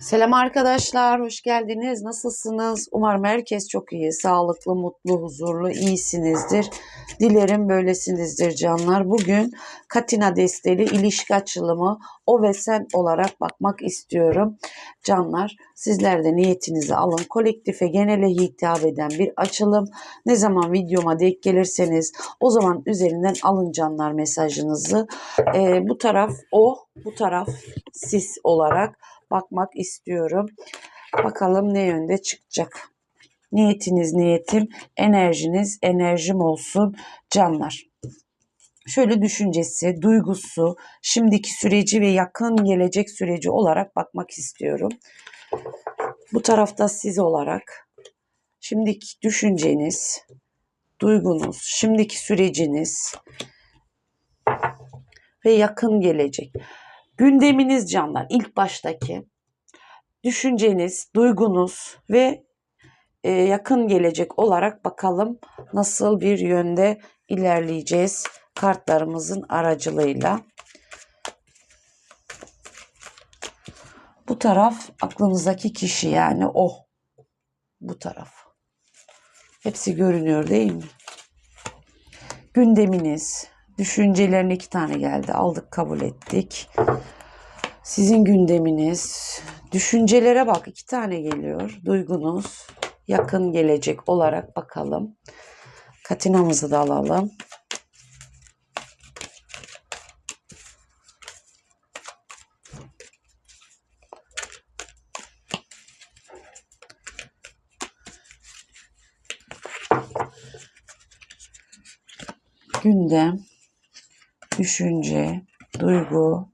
Selam arkadaşlar, hoş geldiniz. Nasılsınız? Umarım herkes çok iyi, sağlıklı, mutlu, huzurlu, iyisinizdir. Dilerim böylesinizdir canlar. Bugün Katina desteli ilişki açılımı o ve sen olarak bakmak istiyorum. Canlar, sizler de niyetinizi alın. Kolektife, genele hitap eden bir açılım. Ne zaman videoma denk gelirseniz o zaman üzerinden alın canlar mesajınızı. Ee, bu taraf o, bu taraf siz olarak bakmak istiyorum. Bakalım ne yönde çıkacak. Niyetiniz niyetim, enerjiniz enerjim olsun canlar. Şöyle düşüncesi, duygusu, şimdiki süreci ve yakın gelecek süreci olarak bakmak istiyorum. Bu tarafta siz olarak şimdiki düşünceniz, duygunuz, şimdiki süreciniz ve yakın gelecek. Gündeminiz canlar ilk baştaki düşünceniz, duygunuz ve e, yakın gelecek olarak bakalım nasıl bir yönde ilerleyeceğiz kartlarımızın aracılığıyla. Bu taraf aklınızdaki kişi yani o. Bu taraf. Hepsi görünüyor değil mi? Gündeminiz, düşüncelerin iki tane geldi. Aldık, kabul ettik. Sizin gündeminiz, düşüncelere bak iki tane geliyor. Duygunuz, yakın gelecek olarak bakalım. Katinamızı da alalım. Gündem, düşünce, duygu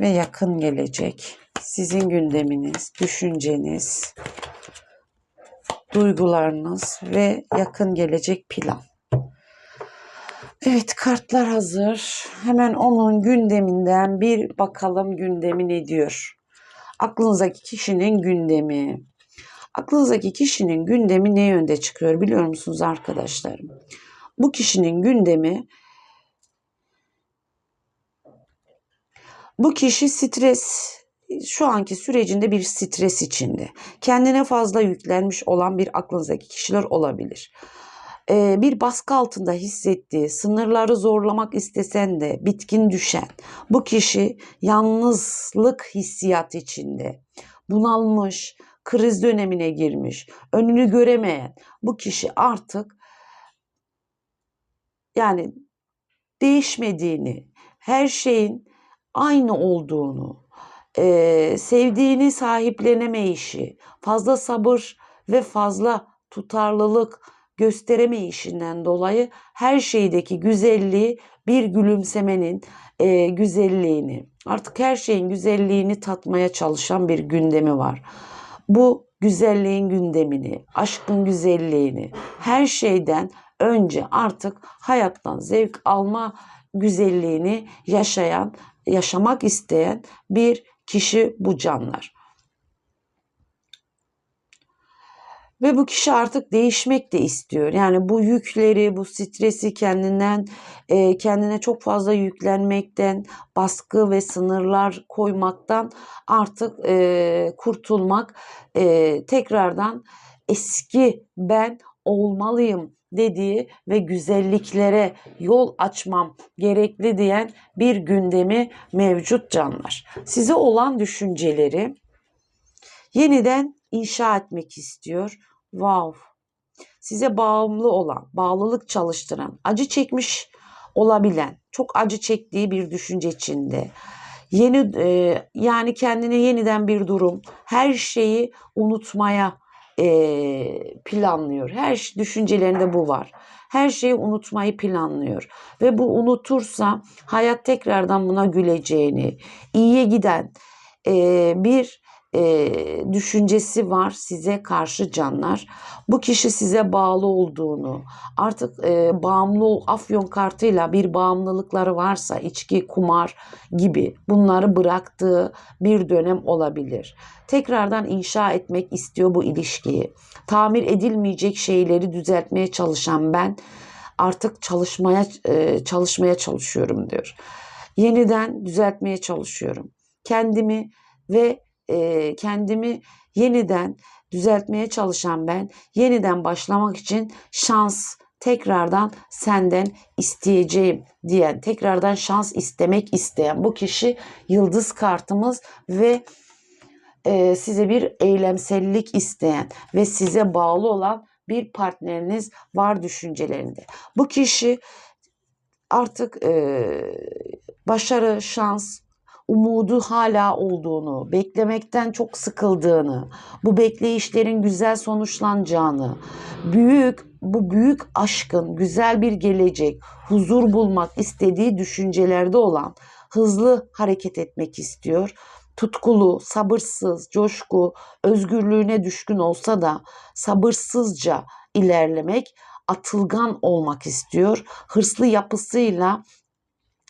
ve yakın gelecek. Sizin gündeminiz, düşünceniz, duygularınız ve yakın gelecek plan. Evet kartlar hazır. Hemen onun gündeminden bir bakalım gündemi ne diyor. Aklınızdaki kişinin gündemi. Aklınızdaki kişinin gündemi ne yönde çıkıyor biliyor musunuz arkadaşlarım? Bu kişinin gündemi bu kişi stres şu anki sürecinde bir stres içinde. Kendine fazla yüklenmiş olan bir aklınızdaki kişiler olabilir. Ee, bir baskı altında hissettiği, sınırları zorlamak istesen de bitkin düşen bu kişi yalnızlık hissiyat içinde. Bunalmış, kriz dönemine girmiş, önünü göremeyen bu kişi artık yani değişmediğini, her şeyin aynı olduğunu, e, sevdiğini sahiplenemeyişi, fazla sabır ve fazla tutarlılık gösteremeyişinden dolayı her şeydeki güzelliği bir gülümsemenin e, güzelliğini, artık her şeyin güzelliğini tatmaya çalışan bir gündemi var. Bu güzelliğin gündemini, aşkın güzelliğini, her şeyden önce artık hayattan zevk alma güzelliğini yaşayan, yaşamak isteyen bir kişi bu canlar. Ve bu kişi artık değişmek de istiyor. Yani bu yükleri, bu stresi kendinden, e, kendine çok fazla yüklenmekten, baskı ve sınırlar koymaktan artık e, kurtulmak, e, tekrardan eski ben olmalıyım dediği ve güzelliklere yol açmam gerekli diyen bir gündemi mevcut canlar. Size olan düşünceleri yeniden inşa etmek istiyor. Wow. Size bağımlı olan, bağlılık çalıştıran, acı çekmiş olabilen, çok acı çektiği bir düşünce içinde. Yeni e, yani kendine yeniden bir durum, her şeyi unutmaya planlıyor. Her düşüncelerinde bu var. Her şeyi unutmayı planlıyor. Ve bu unutursa hayat tekrardan buna güleceğini, iyiye giden bir e, düşüncesi var size karşı canlar. Bu kişi size bağlı olduğunu, artık e, bağımlı afyon kartıyla bir bağımlılıkları varsa içki, kumar gibi bunları bıraktığı bir dönem olabilir. Tekrardan inşa etmek istiyor bu ilişkiyi. Tamir edilmeyecek şeyleri düzeltmeye çalışan ben artık çalışmaya e, çalışmaya çalışıyorum diyor. Yeniden düzeltmeye çalışıyorum. Kendimi ve e, kendimi yeniden düzeltmeye çalışan ben, yeniden başlamak için şans tekrardan senden isteyeceğim diyen, tekrardan şans istemek isteyen bu kişi yıldız kartımız ve e, size bir eylemsellik isteyen ve size bağlı olan bir partneriniz var düşüncelerinde. Bu kişi artık e, başarı, şans, umudu hala olduğunu, beklemekten çok sıkıldığını, bu bekleyişlerin güzel sonuçlanacağını, büyük bu büyük aşkın güzel bir gelecek, huzur bulmak istediği düşüncelerde olan hızlı hareket etmek istiyor. Tutkulu, sabırsız, coşku, özgürlüğüne düşkün olsa da sabırsızca ilerlemek, atılgan olmak istiyor. Hırslı yapısıyla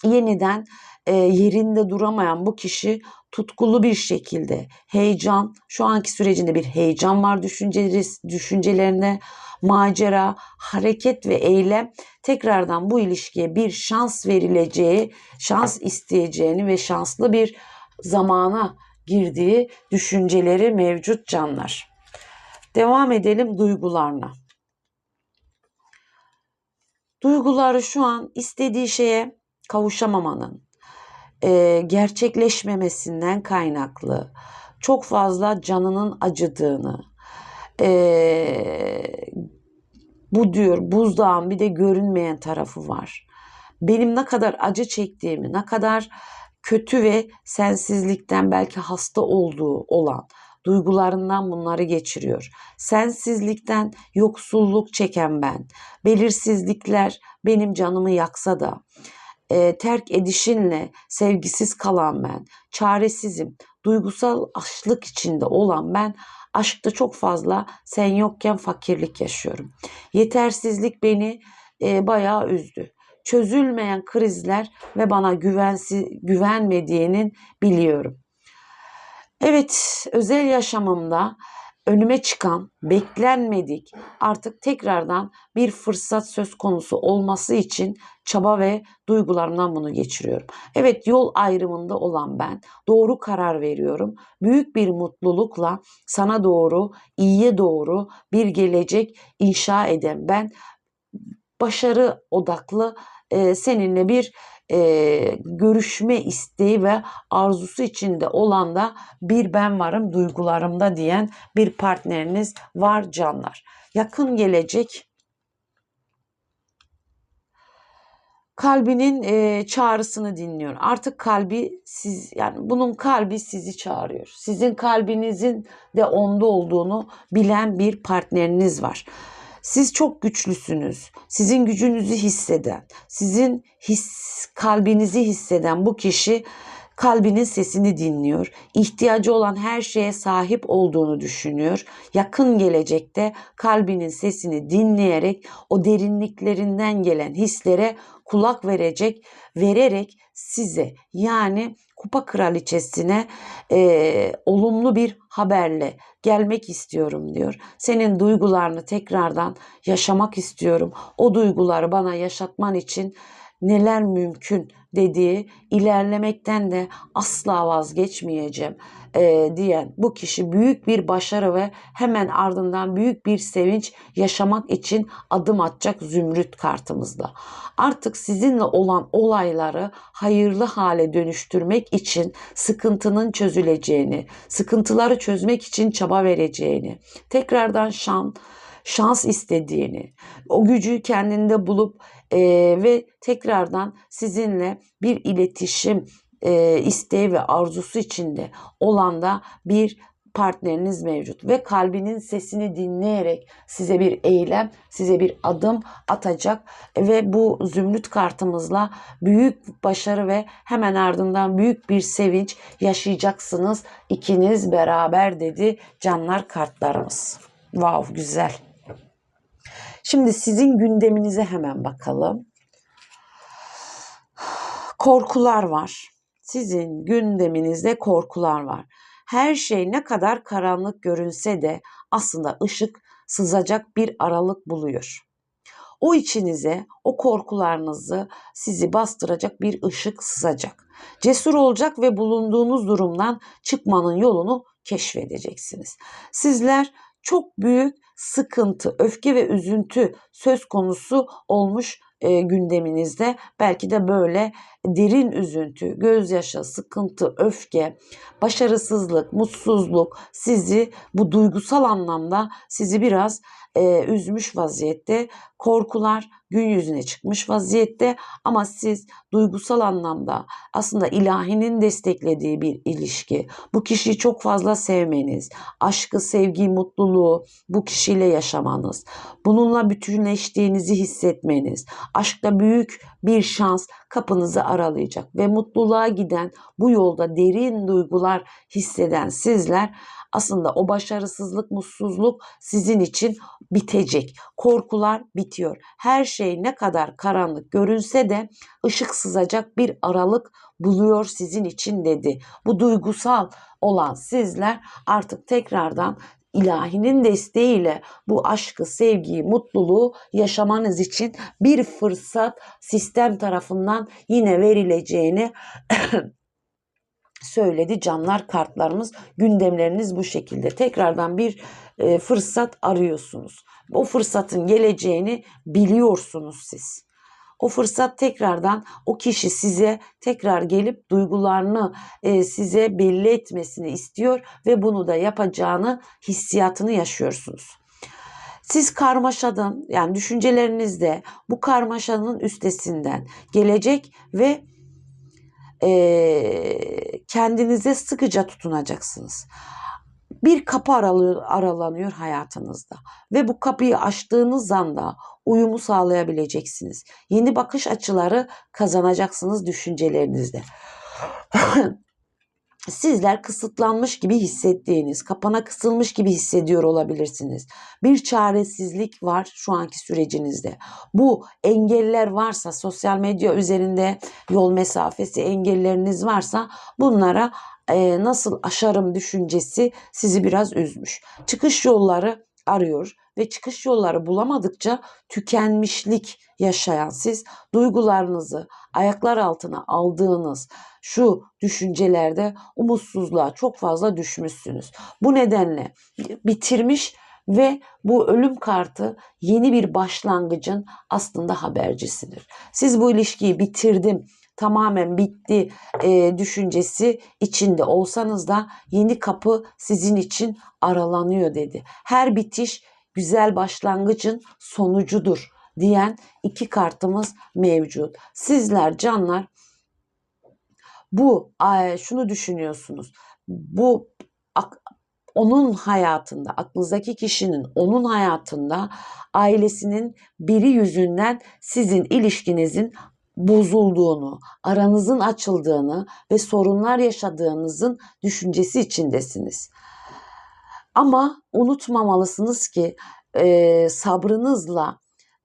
yeniden e, yerinde duramayan bu kişi tutkulu bir şekilde heyecan, şu anki sürecinde bir heyecan var düşünceleri, düşüncelerine, macera, hareket ve eylem tekrardan bu ilişkiye bir şans verileceği, şans isteyeceğini ve şanslı bir zamana girdiği düşünceleri mevcut canlar. Devam edelim duygularına. Duyguları şu an istediği şeye kavuşamamanın, e, gerçekleşmemesinden kaynaklı çok fazla canının acıdığını, e, bu diyor buzdağın bir de görünmeyen tarafı var. Benim ne kadar acı çektiğimi, ne kadar kötü ve sensizlikten belki hasta olduğu olan duygularından bunları geçiriyor. Sensizlikten yoksulluk çeken ben, belirsizlikler benim canımı yaksa da, e, terk edişinle sevgisiz kalan ben, çaresizim, duygusal açlık içinde olan ben aşkta çok fazla sen yokken fakirlik yaşıyorum. Yetersizlik beni e, bayağı üzdü. Çözülmeyen krizler ve bana güvensiz, güvenmediğinin biliyorum. Evet, özel yaşamımda önüme çıkan beklenmedik artık tekrardan bir fırsat söz konusu olması için çaba ve duygularımdan bunu geçiriyorum. Evet yol ayrımında olan ben doğru karar veriyorum. Büyük bir mutlulukla sana doğru, iyiye doğru bir gelecek inşa eden ben başarı odaklı e, seninle bir e, görüşme isteği ve arzusu içinde olan da bir ben varım duygularımda diyen bir partneriniz var canlar. Yakın gelecek kalbinin e, çağrısını dinliyor. Artık kalbi siz yani bunun kalbi sizi çağırıyor. Sizin kalbinizin de onda olduğunu bilen bir partneriniz var. Siz çok güçlüsünüz. Sizin gücünüzü hisseden, sizin his, kalbinizi hisseden bu kişi kalbinin sesini dinliyor. İhtiyacı olan her şeye sahip olduğunu düşünüyor. Yakın gelecekte kalbinin sesini dinleyerek o derinliklerinden gelen hislere kulak verecek, vererek size yani kupa kraliçesine e, olumlu bir haberle gelmek istiyorum diyor. Senin duygularını tekrardan yaşamak istiyorum. O duyguları bana yaşatman için neler mümkün dediği ilerlemekten de asla vazgeçmeyeceğim e, diyen bu kişi büyük bir başarı ve hemen ardından büyük bir sevinç yaşamak için adım atacak zümrüt kartımızda. Artık sizinle olan olayları hayırlı hale dönüştürmek için sıkıntının çözüleceğini, sıkıntıları çözmek için çaba vereceğini, tekrardan şan, şans istediğini, o gücü kendinde bulup e, ve tekrardan sizinle bir iletişim e, isteği ve arzusu içinde olan da bir partneriniz mevcut ve kalbinin sesini dinleyerek size bir eylem, size bir adım atacak ve bu zümrüt kartımızla büyük başarı ve hemen ardından büyük bir sevinç yaşayacaksınız ikiniz beraber dedi canlar kartlarımız. Wow güzel. Şimdi sizin gündeminize hemen bakalım. Korkular var. Sizin gündeminizde korkular var. Her şey ne kadar karanlık görünse de aslında ışık sızacak bir aralık buluyor. O içinize, o korkularınızı sizi bastıracak bir ışık sızacak. Cesur olacak ve bulunduğunuz durumdan çıkmanın yolunu keşfedeceksiniz. Sizler çok büyük sıkıntı, öfke ve üzüntü söz konusu olmuş e, gündeminizde. Belki de böyle derin üzüntü, gözyaşı, sıkıntı, öfke, başarısızlık, mutsuzluk sizi bu duygusal anlamda sizi biraz e, üzmüş vaziyette. Korkular gün yüzüne çıkmış vaziyette ama siz duygusal anlamda aslında ilahinin desteklediği bir ilişki, bu kişiyi çok fazla sevmeniz, aşkı, sevgi, mutluluğu bu kişiyle yaşamanız, bununla bütünleştiğinizi hissetmeniz, aşkta büyük bir şans kapınızı aralayacak ve mutluluğa giden bu yolda derin duygular hisseden sizler aslında o başarısızlık, mutsuzluk sizin için bitecek. Korkular bitiyor. Her şey ne kadar karanlık görünse de ışık sızacak bir aralık buluyor sizin için dedi. Bu duygusal olan sizler artık tekrardan ilahinin desteğiyle bu aşkı, sevgiyi, mutluluğu yaşamanız için bir fırsat sistem tarafından yine verileceğini söyledi canlar kartlarımız. Gündemleriniz bu şekilde. Tekrardan bir e, fırsat arıyorsunuz. O fırsatın geleceğini biliyorsunuz siz. O fırsat tekrardan o kişi size tekrar gelip duygularını e, size belli etmesini istiyor ve bunu da yapacağını hissiyatını yaşıyorsunuz. Siz karmaşadan yani düşüncelerinizde bu karmaşanın üstesinden gelecek ve e, kendinize sıkıca tutunacaksınız. Bir kapı aralanıyor hayatınızda ve bu kapıyı açtığınız anda uyumu sağlayabileceksiniz. Yeni bakış açıları kazanacaksınız düşüncelerinizde. Sizler kısıtlanmış gibi hissettiğiniz, kapana kısılmış gibi hissediyor olabilirsiniz. Bir çaresizlik var şu anki sürecinizde. Bu engeller varsa, sosyal medya üzerinde yol mesafesi engelleriniz varsa bunlara e, nasıl aşarım düşüncesi sizi biraz üzmüş. Çıkış yolları arıyor ve çıkış yolları bulamadıkça tükenmişlik yaşayan siz duygularınızı ayaklar altına aldığınız şu düşüncelerde umutsuzluğa çok fazla düşmüşsünüz. Bu nedenle bitirmiş ve bu ölüm kartı yeni bir başlangıcın aslında habercisidir. Siz bu ilişkiyi bitirdim, tamamen bitti e, düşüncesi içinde olsanız da yeni kapı sizin için aralanıyor dedi. Her bitiş güzel başlangıcın sonucudur diyen iki kartımız mevcut. Sizler canlar bu şunu düşünüyorsunuz. Bu onun hayatında, aklınızdaki kişinin onun hayatında ailesinin biri yüzünden sizin ilişkinizin bozulduğunu, aranızın açıldığını ve sorunlar yaşadığınızın düşüncesi içindesiniz. Ama unutmamalısınız ki e, sabrınızla,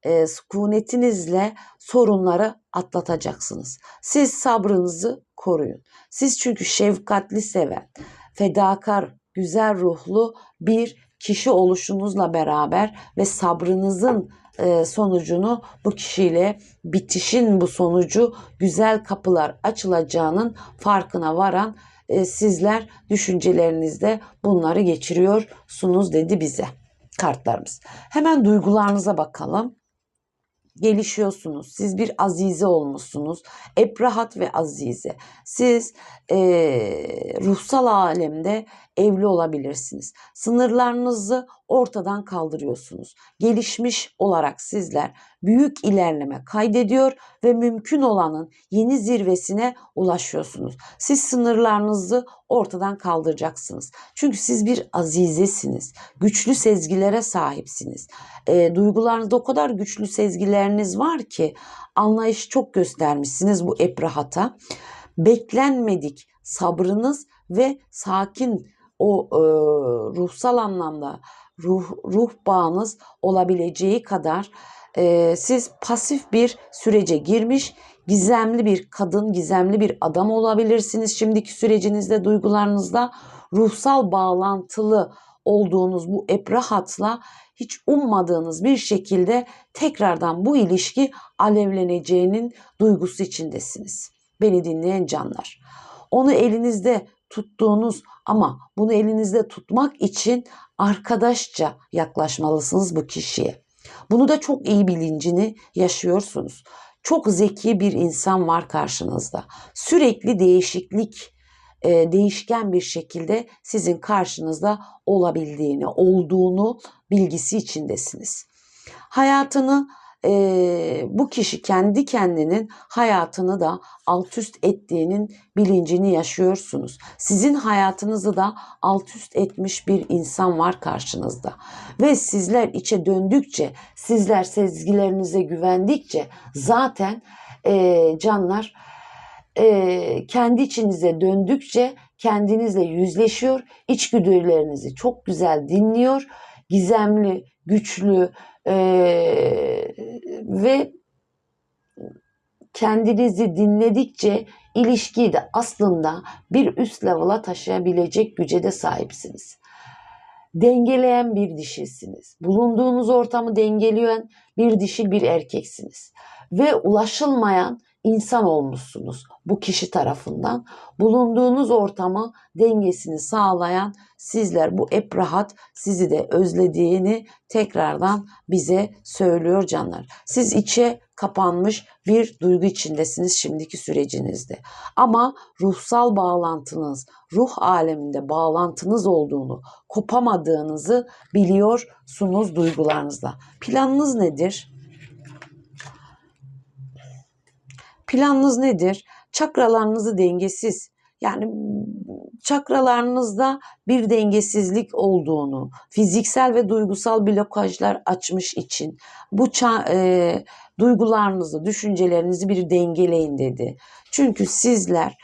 e, sükunetinizle sorunları atlatacaksınız. Siz sabrınızı koruyun. Siz çünkü şefkatli seven, fedakar, güzel ruhlu bir kişi oluşunuzla beraber ve sabrınızın e, sonucunu bu kişiyle bitişin bu sonucu güzel kapılar açılacağının farkına varan e, sizler düşüncelerinizde bunları geçiriyorsunuz dedi bize kartlarımız. Hemen duygularınıza bakalım gelişiyorsunuz. Siz bir azize olmuşsunuz. Ebrahat ve azize. Siz e, ruhsal alemde evli olabilirsiniz. Sınırlarınızı ortadan kaldırıyorsunuz. Gelişmiş olarak sizler büyük ilerleme kaydediyor ve mümkün olanın yeni zirvesine ulaşıyorsunuz. Siz sınırlarınızı ortadan kaldıracaksınız. Çünkü siz bir azizesiniz. Güçlü sezgilere sahipsiniz. E, duygularınızda o kadar güçlü sezgileriniz var ki anlayış çok göstermişsiniz bu ebrahata. Beklenmedik sabrınız ve sakin o e, ruhsal anlamda ruh, ruh bağınız olabileceği kadar e, siz pasif bir sürece girmiş gizemli bir kadın, gizemli bir adam olabilirsiniz. Şimdiki sürecinizde duygularınızda ruhsal bağlantılı olduğunuz bu ebrahatla hiç ummadığınız bir şekilde tekrardan bu ilişki alevleneceğinin duygusu içindesiniz. beni dinleyen canlar. Onu elinizde tuttuğunuz ama bunu elinizde tutmak için arkadaşça yaklaşmalısınız bu kişiye. Bunu da çok iyi bilincini yaşıyorsunuz. Çok zeki bir insan var karşınızda. Sürekli değişiklik, e, değişken bir şekilde sizin karşınızda olabildiğini, olduğunu bilgisi içindesiniz. Hayatını e, bu kişi kendi kendinin hayatını da alt üst ettiğinin bilincini yaşıyorsunuz. Sizin hayatınızı da alt üst etmiş bir insan var karşınızda. Ve sizler içe döndükçe, sizler sezgilerinize güvendikçe zaten e, canlar e, kendi içinize döndükçe kendinizle yüzleşiyor, içgüdülerinizi çok güzel dinliyor, gizemli, güçlü, ee, ve kendinizi dinledikçe ilişkiyi de aslında bir üst level'a taşıyabilecek güce de sahipsiniz. Dengeleyen bir dişisiniz. Bulunduğunuz ortamı dengeleyen bir dişi bir erkeksiniz. Ve ulaşılmayan insan olmuşsunuz bu kişi tarafından. Bulunduğunuz ortamı dengesini sağlayan sizler bu eprahat sizi de özlediğini tekrardan bize söylüyor canlar. Siz içe kapanmış bir duygu içindesiniz şimdiki sürecinizde. Ama ruhsal bağlantınız, ruh aleminde bağlantınız olduğunu, kopamadığınızı biliyorsunuz duygularınızla. Planınız nedir? Planınız nedir? Çakralarınızı dengesiz yani çakralarınızda bir dengesizlik olduğunu, fiziksel ve duygusal blokajlar açmış için bu e, duygularınızı, düşüncelerinizi bir dengeleyin dedi. Çünkü sizler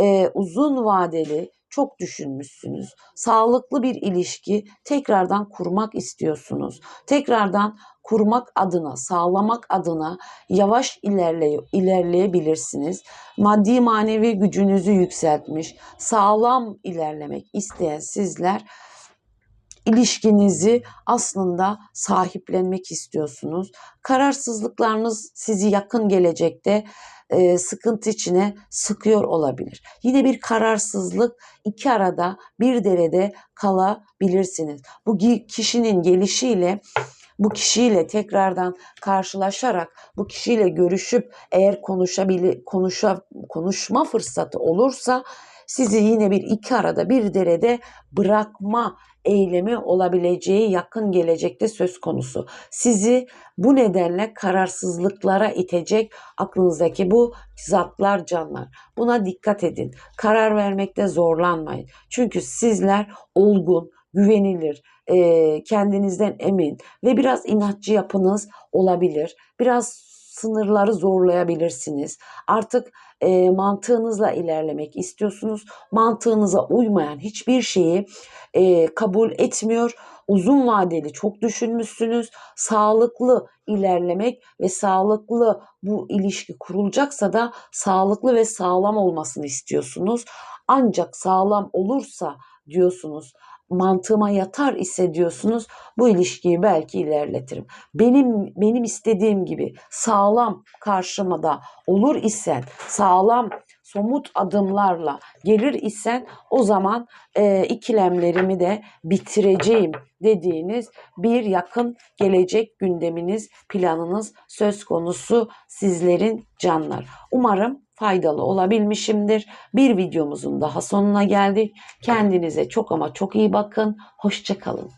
e, uzun vadeli çok düşünmüşsünüz. Sağlıklı bir ilişki tekrardan kurmak istiyorsunuz. Tekrardan kurmak adına, sağlamak adına yavaş ilerley ilerleyebilirsiniz. Maddi manevi gücünüzü yükseltmiş, sağlam ilerlemek isteyen sizler ilişkinizi aslında sahiplenmek istiyorsunuz. Kararsızlıklarınız sizi yakın gelecekte e, sıkıntı içine sıkıyor olabilir. Yine bir kararsızlık iki arada bir derede kalabilirsiniz. Bu kişinin gelişiyle bu kişiyle tekrardan karşılaşarak bu kişiyle görüşüp eğer konuşabili konuşa konuşma fırsatı olursa sizi yine bir iki arada bir derede bırakma eylemi olabileceği yakın gelecekte söz konusu. Sizi bu nedenle kararsızlıklara itecek aklınızdaki bu zatlar canlar. Buna dikkat edin. Karar vermekte zorlanmayın. Çünkü sizler olgun, güvenilir, kendinizden emin ve biraz inatçı yapınız olabilir. Biraz sınırları zorlayabilirsiniz. Artık e, mantığınızla ilerlemek istiyorsunuz. Mantığınıza uymayan hiçbir şeyi e, kabul etmiyor. Uzun vadeli çok düşünmüşsünüz. Sağlıklı ilerlemek ve sağlıklı bu ilişki kurulacaksa da sağlıklı ve sağlam olmasını istiyorsunuz. Ancak sağlam olursa diyorsunuz mantığıma yatar ise diyorsunuz bu ilişkiyi belki ilerletirim. Benim benim istediğim gibi sağlam karşımada olur isen sağlam somut adımlarla gelir isen o zaman e, ikilemlerimi de bitireceğim dediğiniz bir yakın gelecek gündeminiz, planınız söz konusu sizlerin canlar. Umarım faydalı olabilmişimdir. Bir videomuzun daha sonuna geldik. Kendinize çok ama çok iyi bakın. Hoşçakalın.